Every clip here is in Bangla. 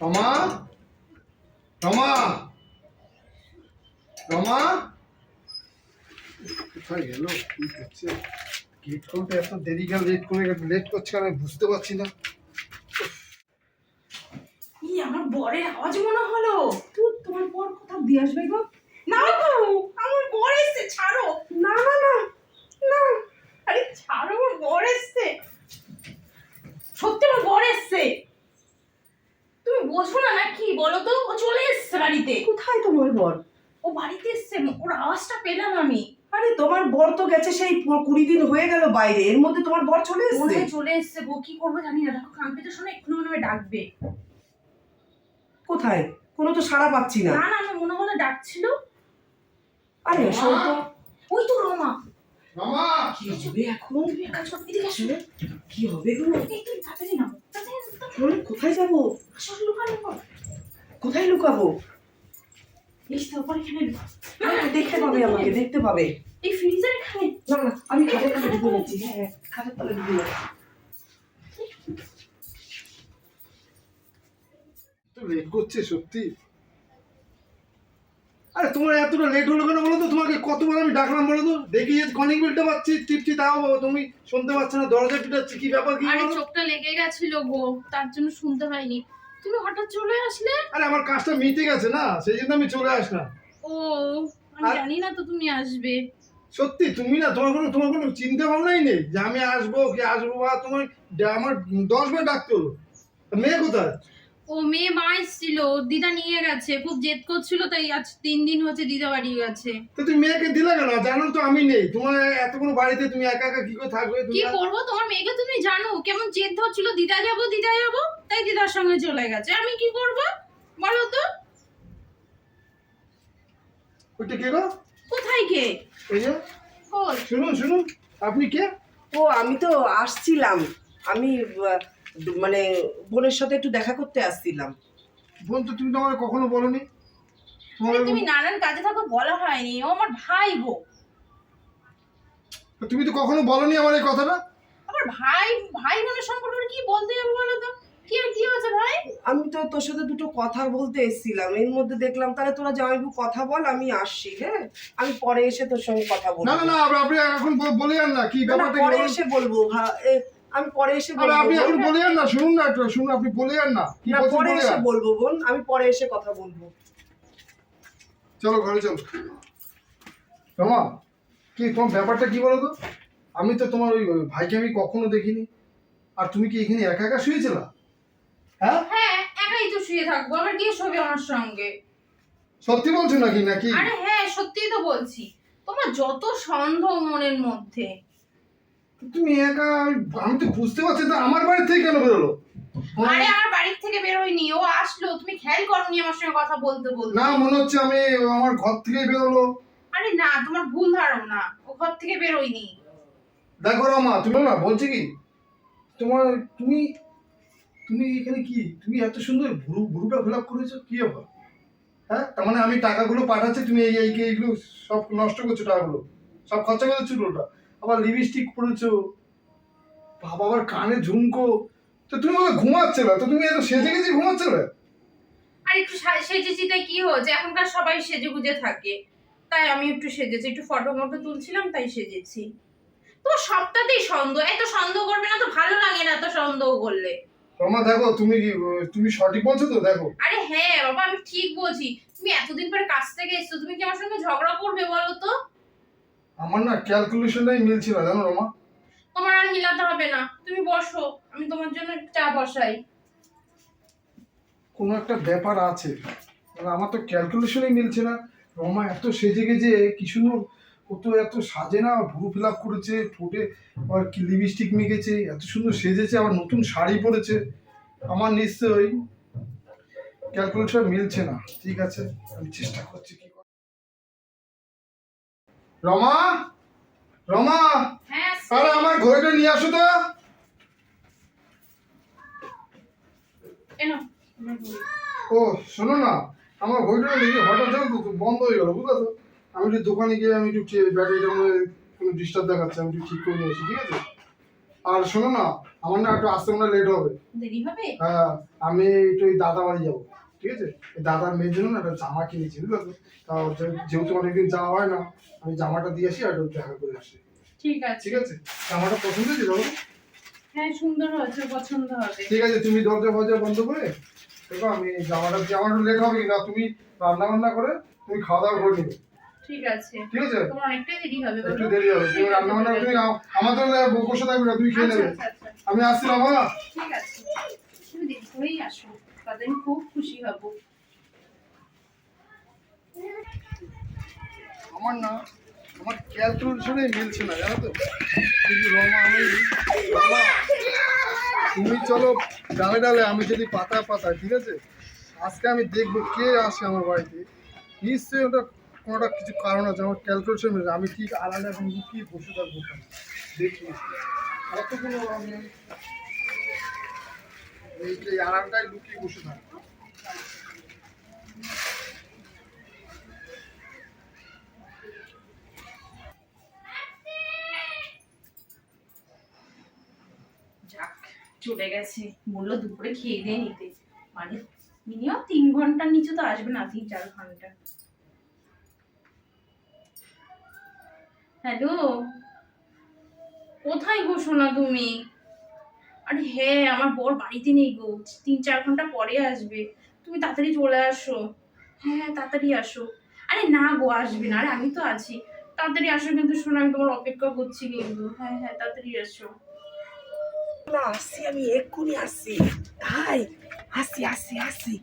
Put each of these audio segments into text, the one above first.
রমা? রমা? রমা? কোথায় গেল? কি করছে? গেট খুলতে এত দেরি কেন? লেট করে লেট করছে আমি বুঝতে পারছি না। আমার বরের আওয়াজ মনে হলো? তুই তোমার বর কোথাও দিয়ে আসবে গো আমার বর এসছে ছাড়ো না না না না আরে ছাড়ো আমার বর এসছে সত্যি আমার বর এসছে তুমি বোঝো না নাকি বলো তো ও চলে এসছে বাড়িতে কোথায় তোমার বর ও বাড়িতে এসছে ওর আওয়াজটা পেলাম আমি আরে তোমার বর তো গেছে সেই কুড়ি দিন হয়ে গেল বাইরে এর মধ্যে তোমার বর চলে মনে এসেছে চলে এসছে গো কি করব জানি না দেখো কান পেতে শোনো এক্ষুনি মনে হয় ডাকবে। কোথায়? কোনো তো সাড়া পাচ্ছি না। না না আমি মনে হলো ডাকছিল। আরে শোন তো। ওই তো রমা। রমা! কি হবে এখন? তুমি কাজ করো এদিকে আসো। কি হবে গো তুমি তাড়াতাড়ি নাও কোথায় যাব? কোথায় লুকাবো? উপরে এখানে আরে, দেখতে পাবে আমাকে দেখতে পাবে। এই ফ্রিজের এখানে না না আমি খাটের তলে ঢুকে যাচ্ছি হ্যাঁ হ্যাঁ, খাটের তলে ঢুকে যাচ্ছি। লেট করছে সত্যি। আরে তোমার এতটা লেট হলো কেন বলো তো তোমাকে কতবার আমি ডাকলাম বলো তো দেখি যে কনিক বেলটা পাচ্ছি টিপটি তাও তুমি শুনতে পাচ্ছ না দরজা পিটাচ্ছি কি ব্যাপার কি আরে চোখটা লেগে গেছিল গো তার জন্য শুনতে পাইনি। তুমি হঠাৎ চলে আসলে? আরে আমার কাজটা মিটে গেছে না সেই জন্য আমি চলে আসলাম। ও আমি জানি না তো তুমি আসবে। সত্যি তুমি না তোমার কোনো তোমার কোনো চিন্তা ভাবনাই নেই যে আমি আসব কি আসব বা তোমার আমার দশ বার ডাকতে হলো। মেয়ে কোথায়? ও মেয়ে মা এসেছিল দিদা নিয়ে গেছে খুব জেদ করছিল তাই আজ তিন দিন হচ্ছে দিদা বাড়ি গেছে। তো তুমি মেয়েকে দিলে কেন? জানো তো আমি নেই। তোমার এত কোনো বাড়িতে তুমি একা একা কি করে থাকবে? তুমি কি করব? তোমার মেয়েকে তুমি জানো কেমন জেদ ধরছিল দিদা যাব দিদা যাব তাই দিদার সঙ্গে চলে গেছে। আমি কি করব? বলো তো। ওইটা কে গো? কোথায় কে? এই যে। শুনুন শুনুন। আপনি কে? ও আমি তো আসছিলাম। আমি মানে বোনের সাথে একটু দেখা করতে আসছিলাম। বোন তো তুমি তো আমাকে কখনো বলনি? আরে তুমি নানান কাজে থাকো বলা হয়নি। ও আমার ভাই গো তুমি তো কখনো বলনি আমার এই কথাটা? আমার ভাই ভাই বোনের সম্পর্কে কি বলতে যাব বলো তো? কি আর কি হয়েছে ভাই? আমি তো তোর সাথে দুটো কথা বলতে এসেছিলাম। এর মধ্যে দেখলাম তাহলে তোরা জামাইবু কথা বল আমি আসছি হ্যাঁ? আমি পরে এসে তোর সঙ্গে কথা বলব। না না না আপনি- এখন ব- বলে যান না কি ব্যাপারটা পরে এসে বলব আমি পরে এসে আরে আপনি এখন বলে যান না শুনুন না একটু শুনুন আপনি বলে যান না। কি না পরে এসে বলব বোন আমি পরে এসে কথা বলব। চলো ঘরে চলো। রমা কি তোমার ব্যাপারটা কি বলো তো? আমি তো তোমার ওই ভাইকে আমি কখনো দেখিনি। আর তুমি কি এখানে একা একা শুয়েছিলা? হ্যাঁ? হ্যাঁ একাই তো শুয়ে থাকব। আমার কি ছবি আমার সঙ্গে? সত্যি বলছো নাকি নাকি? আরে হ্যাঁ সত্যিই তো বলছি। তোমার যত সন্দেহ মনের মধ্যে। তুমি একা আমি- তো বুঝতে পারছি না আমার বাড়ি থেকে কেন বেরোলো? আরে আমার বাড়ির থেকে বেরোয়নি ও আসলো তুমি খেয়াল করনি আমার সঙ্গে কথা বলতে বলতে। না মনে হচ্ছে আমি আমার ঘর থেকেই বেরোলো। আরে না তোমার ভুল ধারণা ও ঘর থেকে বেরোয়নি। দেখো রমা তুমি না বলছি কি? তোমার তুমি তুমি এখানে কি? তুমি এত সুন্দর ভুরু ভুরুটা ফিল আপ করেছ কি ব্যাপার? হ্যাঁ তার মানে আমি টাকাগুলো পাঠাচ্ছি তুমি এই এই এইগুলো সব নষ্ট করছ টাকাগুলো। সব খরচা করেছ ওটা আবার লিপস্টিক পরেছো। বাবা আবার কানে ঝুমকো। তো তুমি ওকে ঘুমাচ্ছে না তো তুমি এত সেজে গেছি ঘুমাচ্ছে না আর একটু সা- সেজেছি তাই কি হয়েছে? এখনকার সবাই সেজে গুজে থাকে। তাই আমি একটু সেজেছি। একটু ফটো মটো তুলছিলাম তাই সেজেছি। সন্দেহ। এত সন্দেহ করবে না তো ভালো লাগে না এত সন্দেহ করলে। রমা দেখো তুমি কি তুমি সঠিক বলছো তো? দেখো। আরে হ্যাঁ বাবা আমি ঠিক বলছি। তুমি এতদিন পরে কাছ থেকে এসছো তুমি কি আমার সঙ্গে ঝগড়া করবে বলো তো? আমার না ক্যালকুলেশনটাই মিলছিল না জানো রমা? তোমার আর মিলাতে হবে না তুমি বসো আমি তোমার জন্য চা বসাই। কোনো একটা ব্যাপার আছে মানে আমার তো ক্যালকুলেশনই মিলছে না। রমা এত সেজে গেছে কি সুন্দর ও তো এত সাজে না ভুরু ফিল করেছে ঠোঁটে আবার কি লিপস্টিক মেখেছে এত সুন্দর সেজেছে আবার নতুন শাড়ি পরেছে। আমার নিশ্চয়ই ক্যালকুলেশন মিলছে না ঠিক আছে? আমি চেষ্টা করছি কি। রমা? রমা? হ্যাঁ আরে আমার ঘড়িটা নিয়ে আসো তো। ও শোনো না আমার ঘড়িটা দেখি হঠাৎ বন্ধ হয়ে গেল বুঝলো তো আমি একটু দোকানে গিয়ে আমি একটু ব্যাটারিটা হয় কোনো ডিস্টার্ব দেখাচ্ছে আমি একটু ঠিক করে নিয়ে আসি ঠিক আছে? আর শোনো না আমার না একটু আসতে মনে লেট হবে। দেরি হবে? হ্যাঁ আমি একটু দাদা বাড়ি যাব। ঠিক আছে? দাদার মেয়ের জন্য একটা জামা কিনেছি বুঝলো তো? তা যেহেতু অনেকদিন যাওয়া হয় না আমি জামাটা দিয়ে আসি আর দেখা করে আসি। ঠিক আছে। ঠিক আছে? জামাটা পছন্দ হয়েছে দাদা? হ্যাঁ সুন্দর হয়েছে পছন্দ হবে। ঠিক আছে তুমি দরজা ফরজা বন্ধ করে দেখো আমি জামাটা জামাটা লেট হবে না তুমি রান্না বান্না করে তুমি খাওয়া দাওয়া করে নিবে। ঠিক আছে। ঠিক আছে? তোমার অনেকটাই দেরি হবে একটু দেরি হবে তুমি রান্না বান্না তুমি আ- আমার বসে থাকবে না তুমি খেয়ে আচ্ছা নেবে। আচ্ছা আচ্ছা। আমি আসছি বাবা। ঠিক আছে। তুমি আসো। তাতে আমি খুব খুশি হব। আমার না, আমার ক্যালকুলেশনে মিলছে না, জানো তো? কিন্তু রমা, আমি, রমা, তুমি চলো ডালে ডালে, আমি যদি পাতা পাতা, ঠিক আছে? আজকে আমি দেখব কে আসে আমার বাড়িতে। নিশ্চয়ই ওটা কোনোটা কিছু কারণ আছে, আমার ক্যালকুলেশন মিলছে আমি ঠিক আলাদা এখন লুকিয়ে বসে থাকব। দেখি। কোনো আমি চলে গেছে। বলল দুপুরে খেয়ে দিয়ে নিতে। মানে মিনিমাম তিন ঘণ্টার নিচে তো আসবে না, তিন চার ঘণ্টা। হ্যালো কোথায় গো তুমি? আরে হ্যাঁ আমার বর বাড়িতে নেই গো। তিন চার ঘণ্টা পরে আসবে। তুমি তাড়াতাড়ি চলে আসো। হ্যাঁ তাড়াতাড়ি আসো। আরে না গো, আসবে না। আরে আমি তো আছি। তাড়াতাড়ি আসো কিন্তু, শোনো, আমি তোমার অপেক্ষা করছি কিন্তু। হ্যাঁ হ্যাঁ তাড়াতাড়ি আসো। না আসছি আমি এক্ষুনি আসি। তাই? আসি আসি আসছি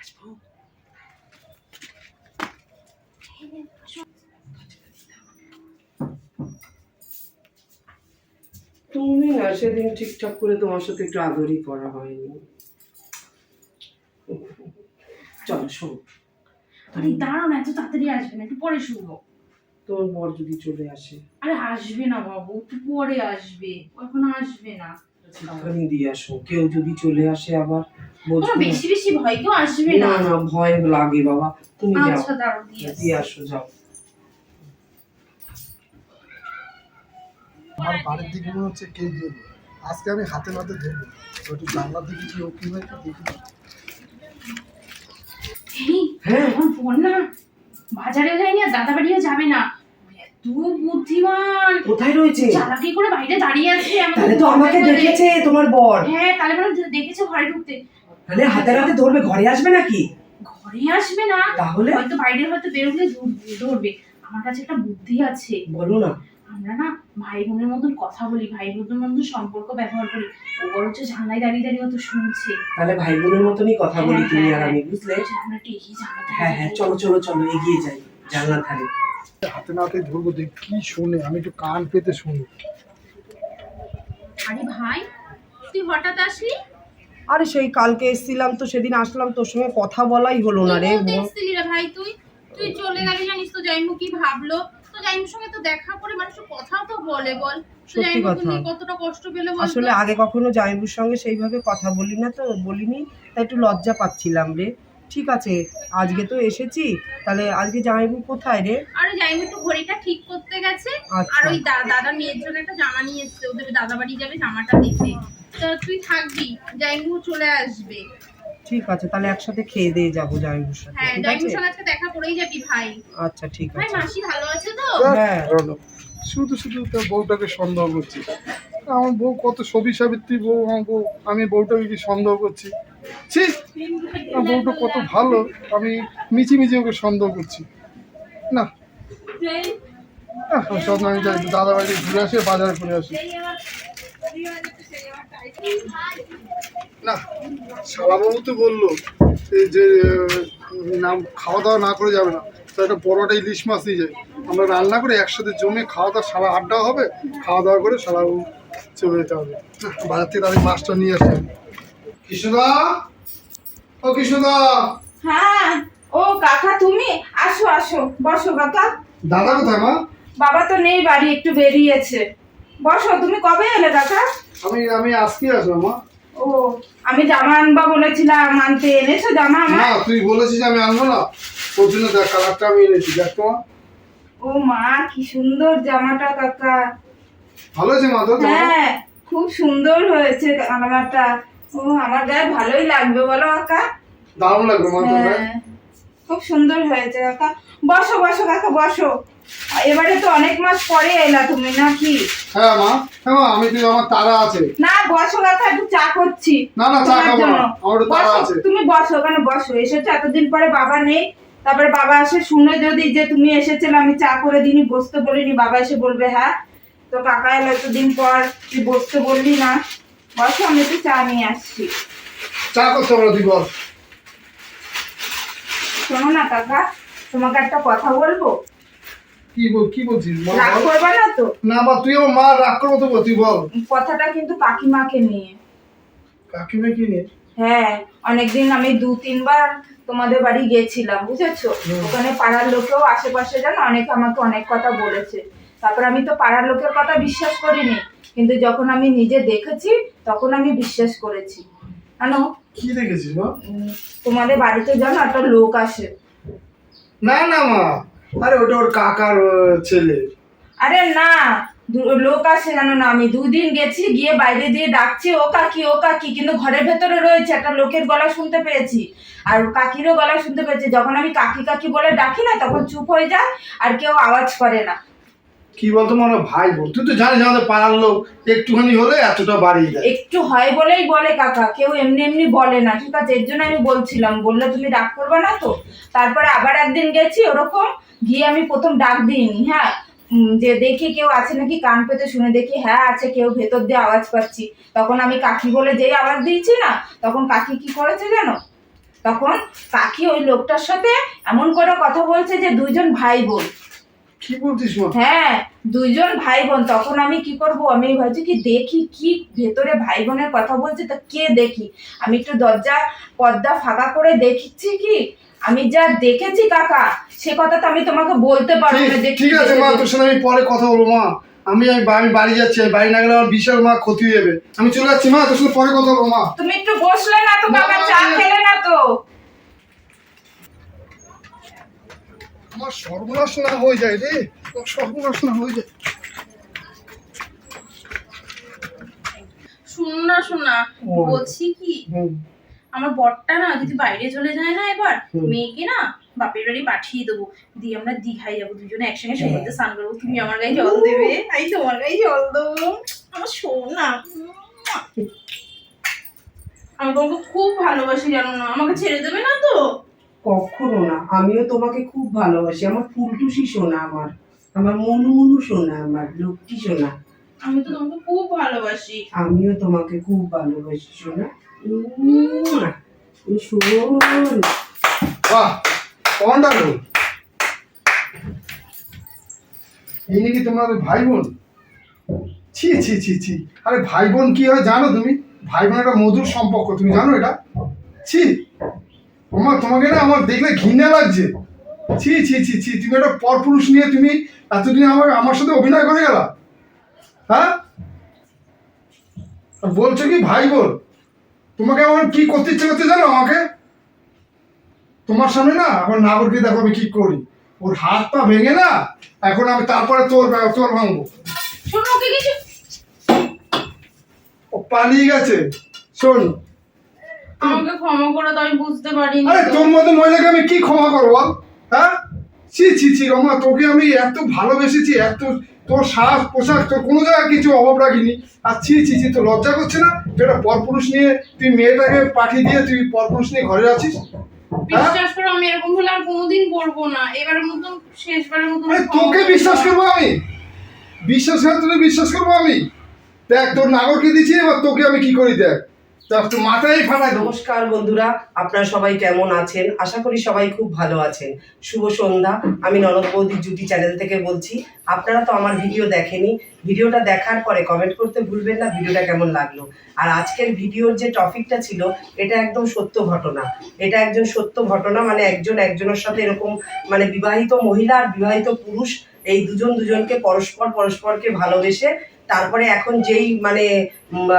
আসব তুমি না সেদিন ঠিকঠাক করে তোমার সাথে একটু আদরই করা হয়নি। চলো শোনো। আরে দাঁড়াও না এত তাড়াতাড়ি আসবে না একটু পরে শুনব। তোমার বর যদি চলে আসে। আরে আসবে না বাবু একটু পরে আসবে এখন আসবে না। চিৎকানি দিয়ে আসো কেউ যদি চলে আসে আবার বলছো বেশি বেশি ভয় কেউ আসবে না। না না ভয় লাগে বাবা তুমি যাও। আচ্ছা দিয়ে আসো যাও। আমার বাড়ির দিকে মনে হচ্ছে কে গেল আজকে আমি হাতে নাতে ধরবো। তো একটু জানলার দিকে কি ও কি হয় একটু দেখি। হ্যাঁ। বাজারে যায়নি আর দাদা বাড়িও যাবে না। এত বুদ্ধিমান। কোথায় রয়েছে? চালাকি করে বাইরে দাঁড়িয়ে আছে তাহলে তো আমাকে দেখেছে তোমার বর। হ্যাঁ তাহলে মানে দেখেছে ঘরে ঢুকতে। তাহলে হাতে হাতে ধরবে ঘরে আসবে নাকি? ঘরে আসবে না। তাহলে? হয়তো বাইরে হয়তো বেরোলে ধর- ধরবে আমার কাছে একটা বুদ্ধি আছে। বলো না। আমরা না ভাই বোনের মতন কথা বলি ভাই বোনের মতন সম্পর্ক ব্যবহার করি। ও বড় হচ্ছে জানলায় দাঁড়িয়ে দাঁড়িয়ে হয়তো শুনছে। তাহলে ভাই বোনের মতনই কথা বলি হ্যাঁ, তুমি হ্যাঁ, আর আমি বুঝলে? আমরা একটু এগিয়ে হ্যাঁ হ্যাঁ চলো চলো চলো এগিয়ে যাই জানলার ধারে। হাতে নাতে ধরবো দেখ কি শোনে আমি একটু কান পেতে শুনি। আরে ভাই তুই হঠাৎ আসলি? আরে সেই কালকে এসেছিলাম তো সেদিন আসলাম তোর সঙ্গে কথা বলাই হলো না রে ভাই তুই? তুই চলে গেলি জানিস তো জাইমু কি ভাবলো। তো সঙ্গে তো দেখা করে মানুষ কথাও তো বলে বল। সত্যি কথা। কতটা কষ্ট পেলে আসলে আগে কখনো জামাইবুর সঙ্গে সেইভাবে কথা বলি না তো বলিনি। তাই একটু লজ্জা পাচ্ছিলাম রে। ঠিক আছে আজকে তো এসেছি। তাহলে আজকে জামাইবু কোথায় রে? আরে জাইমু একটু ঘড়িটা ঠিক করতে গেছে। আর আচ্ছা ওই দা- দাদার মেয়ের জন্য একটা জামা নিয়ে এসছে। ওদের দাদা বাড়ি যাবে জামাটা দেখে। তো তুই থাকবি জাইমু চলে আসবে। ঠিক আছে তাহলে একসাথে খেয়ে দিয়ে যাব জামাইবুর সাথে হ্যাঁ ঠিক জাইমুর আছে আজকে দেখা করেই যাবি ভাই। আচ্ছা ঠিক ভাই আছে। মাসি ভালো আছে তো? হ্যাঁ। শুধু শুধু তোর বউটাকে সন্দেহ করছি। আমার বউ কত সবি সাবিত্রী বউ আমার বউ আমি বউটাকে কি সন্দেহ করছি? ছি! আমার বউটা কত ভালো আমি মিছি মিছি ওকে সন্দেহ করছি। না। সব আমি যাই দাদা বাড়ি ঘুরে আসে বাজার করে আসি। না শালাবাবু তো বলল এই যে নাম খাওয়া দাওয়া না করে যাবে না। তো একটা বড়টা ইলিশ মাছ নিয়ে যায় আমরা রান্না করে একসাথে জমে খাওয়া দাওয়া সারা আড্ডা হবে খাওয়া দাওয়া করে শালাবাবু চলে যেতে হবে। বাজার থেকে তাদের মাছটা নিয়ে আসে কৃষ্ণদা? ও কৃষ্ণদা! হ্যাঁ ও কাকা তুমি? আসো আসো বসো কাকা। দাদা কোথায় মা? বাবা তো নেই বাড়ি একটু বেরিয়েছে। বসো তুমি কবে এলে কাকা? আমি আমি আজকে আসলাম মা। ও আমি জামা আনবা বলেছিলাম আনতে এনেছো জামা আমার না তুই বলেছিস আমি আনব না। ওর জন্য দেখ কালারটা আমি এনেছি দেখ তো ও মা কি সুন্দর জামাটা কাকা। ভালো আছে মা তো হ্যাঁ খুব সুন্দর হয়েছে জামাটা। ও আমার গায়ে ভালোই লাগবে বলো কাকা। দারুণ লাগবে মা তোর হ্যাঁ, খুব সুন্দর হয়েছে কাকা। বসো বসো কাকা বসো। এবারে তো অনেক মাস পরে এলা তুমি নাকি? হ্যাঁ মা হ্যাঁ মা আমি তুই আমার তারা আছে। না বসো কাকা একটু চা করছি। না না চা খাব না আমার তারা আছে। তুমি বসো ওখানে বসো। এসেছ এতদিন পরে বাবা নেই। তারপরে বাবা এসে শুনে যদি যে তুমি এসেছিলে আমি চা করে দিনি বসতে বলিনি বাবা এসে বলবে হ্যাঁ তো কাকা এলো এতদিন পর তুই বসতে বললি না। বসো আমি একটু চা নিয়ে আসছি। চা করতে পারো তুই বল শোনো না কাকা তোমাকে একটা কথা বলব? কি বল কি বলছিস? মা রাগ। করবে না তো? না বা তুই আমার মা রাগ করব তো তুই বল। কথাটা কিন্তু কাকিমাকে নিয়ে। কাকিমা কি নিয়ে? হ্যাঁ অনেকদিন আমি দু তিনবার তোমাদের বাড়ি গেছিলাম বুঝেছ? ওখানে পাড়ার লোকেও আশেপাশে জানো? অনেকে আমাকে অনেক কথা বলেছে। তারপর আমি তো পাড়ার লোকের কথা বিশ্বাস করিনি কিন্তু যখন আমি নিজে দেখেছি তখন আমি বিশ্বাস করেছি। জানো কি দেখেছিস মা তোমাদের বাড়িতে জানো একটা লোক আসে। না না মা। আরে ওটা ওর কাকার ছেলে। আরে না লোক আসে জানো না আমি দুদিন গেছি গিয়ে বাইরে দিয়ে ডাকছি ও কাকি ও কাকি কিন্তু ঘরের ভেতরে রয়েছে একটা লোকের গলা শুনতে পেয়েছি। আর কাকিরও গলা শুনতে পেয়েছি যখন আমি কাকি কাকি বলে ডাকি না তখন চুপ হয়ে যায় আর কেউ আওয়াজ করে না। কি বলতো মনে ভাই বোন তুই তো জানিস আমাদের পাড়ার লোক, একটুখানি হলে এতটা বাড়িয়ে দেয়। একটু হয় বলেই বলে কাকা, কেউ এমনি এমনি বলে না, ঠিক আছে, এর জন্য আমি বলছিলাম, বললে তুমি ডাক করবে না তো? তারপরে আবার একদিন গেছি ওরকম, গিয়ে আমি প্রথম ডাক দিইনি হ্যাঁ? যে দেখি কেউ আছে নাকি, কান পেতে শুনে দেখি হ্যাঁ আছে, কেউ ভেতর দিয়ে আওয়াজ পাচ্ছি। তখন আমি কাকি বলে যেই আওয়াজ দিয়েছি না, তখন কাকি কি করেছে জানো? তখন কাকি ওই লোকটার সাথে এমন করে কথা বলছে যে দুইজন ভাই বোন। কি বলছিস মা? হ্যাঁ দুইজন ভাই বোন তখন আমি কি করব? আমি ভাবছি কি দেখি কি ভেতরে ভাই বোনের কথা বলছে তা কে দেখি? আমি একটু দরজা পর্দা ফাঁকা করে দেখছি কি? আমি যা দেখেছি কাকা সে কথা তো আমি তোমাকে বলতে পারব না যে ঠিক- ঠিক আছে মা তোর সাথে আমি পরে কথা বলব মা। আমি আমি আমি বাড়ি যাচ্ছি আমি বাড়ি না গেলে আমার বিশাল মা ক্ষতি হয়ে যাবে। আমি চলে যাচ্ছি মা তোর সাথে পরে কথা বলব মা। তুমি একটু বসলে না তো কাকা চা খেলে না তো। আমার সর্বনাশ না হয়ে যায় রে। সর্বনাশ না হয়ে যায়। শুন না শোনা বলছি কি? আমার বরটা না যদি বাইরে চলে যায় না এবার মেয়েকে না বাপের বাড়ি পাঠিয়ে দেবো। দিয়ে আমরা দীঘায় যাব দুজনে একসঙ্গে সমুদ্রে স্নান করব। তুমি আমার গায়ে জল দেবে। আমি তোমার গায়ে জল দেবো। আমার সোনা আমি তোমাকে খুব ভালোবাসি জানো না? আমাকে ছেড়ে দেবে না তো? কখনো না। আমিও তোমাকে খুব ভালোবাসি। আমার ফুলটুসি সোনা আমার। আমার মনু মনু সোনা আমার লক্ষ্মী সোনা আমি তো তোমাকে খুব ভালোবাসি। আমিও তোমাকে খুব ভালোবাসি সোনা শোন। বাহ গো এই নাকি তোমার ভাই বোন ছি ছি ছি ছি। আরে ভাই বোন কি হয় জানো তুমি? ভাই বোন একটা মধুর সম্পর্ক তুমি জানো এটা? ছি। তোমার তোমাকে না আমার দেখলে ঘৃণা লাগছে। ছি ছি ছি ছি তুমি একটা পরপুরুষ নিয়ে তুমি এতদিন আমার আমার সাথে অভিনয় করে গেলা। হ্যাঁ? বলছো কি ভাই বল? তোমাকে আমার কি করতে ইচ্ছে করতে জানো আমাকে? তোমার সামনে না এখন নাগরকে দেখো আমি কি করি। ওর হাত পা ভেঙে না এখন আমি তারপরে তোর তোর ভাঙবো। শোনো ও পালিয়ে গেছে। শোন আমাকে ক্ষমা করে তো আমি বুঝতে পারিনি আরে তোর মতো মহিলাকে আমি কি ক্ষমা করব? হ্যাঁ? ছি ছি ছি রমা তোকে আমি এত ভালোবেসেছি এত তোর শ্বাস পোশাক তোর কোনো জায়গায় কিছু অভাব রাখিনি। আর ছি ছি ছি তোর লজ্জা করছে না? তুই একটা পরপুরুষ নিয়ে তুই মেয়েটাকে পাঠিয়ে দিয়ে তুই পরপুরুষ নিয়ে ঘরে আছিস হ্যাঁ? বিশ্বাস করো আমি এরকম হলে আর কোনোদিন করব না। এবারের মতন শেষবারের মতন তোকে বিশ্বাস দাও। করব আমি? বিশ্বাস তোকে বিশ্বাস করব আমি? দেখ তোর নাগরকে দিচ্ছি এবার তোকে আমি কি করি দেখ? নমস্কার বন্ধুরা, আপনারা সবাই কেমন আছেন? আশা করি সবাই খুব ভালো আছেন। শুভ সন্ধ্যা। আমি ননদ বৌদি জুটি চ্যানেল থেকে বলছি, আপনারা তো আমার ভিডিও দেখেনি। ভিডিওটা দেখার পরে কমেন্ট করতে ভুলবেন না, ভিডিওটা কেমন লাগল। আর আজকের ভিডিওর যে টপিকটা ছিল, এটা একদম সত্য ঘটনা। এটা একজন সত্য ঘটনা মানে একজন একজনের সাথে এরকম মানে বিবাহিত মহিলা আর বিবাহিত পুরুষ, এই দুজন দুজনকে পরস্পর পরস্পরকে ভালোবেসে, তারপরে এখন যেই মানে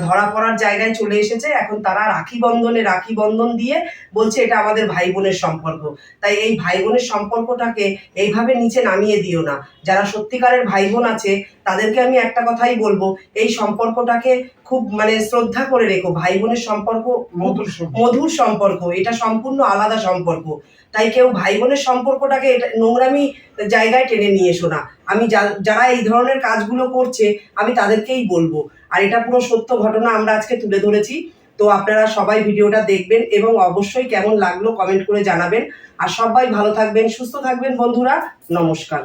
ধরা পড়ার জায়গায় চলে এসেছে। এখন তারা রাখি বন্ধনে রাখি বন্ধন দিয়ে বলছে এটা আমাদের ভাই বোনের সম্পর্ক। তাই এই ভাই বোনের সম্পর্কটাকে এইভাবে নিচে নামিয়ে দিও না। যারা সত্যিকারের ভাই বোন আছে তাদেরকে আমি একটা কথাই বলব এই সম্পর্কটাকে খুব মানে শ্রদ্ধা করে রেখো। ভাই বোনের সম্পর্ক মধুর মধুর সম্পর্ক এটা সম্পূর্ণ আলাদা সম্পর্ক। তাই কেউ ভাই বোনের সম্পর্কটাকে এটা নোংরামি জায়গায় টেনে নিয়ে এসো না। আমি যা- যারা এই ধরনের কাজগুলো করছে আমি তাদেরকেই বলব। আর এটা পুরো সত্য ঘটনা আমরা আজকে তুলে ধরেছি। তো আপনারা সবাই ভিডিওটা দেখবেন এবং অবশ্যই কেমন লাগল কমেন্ট করে জানাবেন। আর সবাই ভালো থাকবেন, সুস্থ থাকবেন বন্ধুরা। নমস্কার।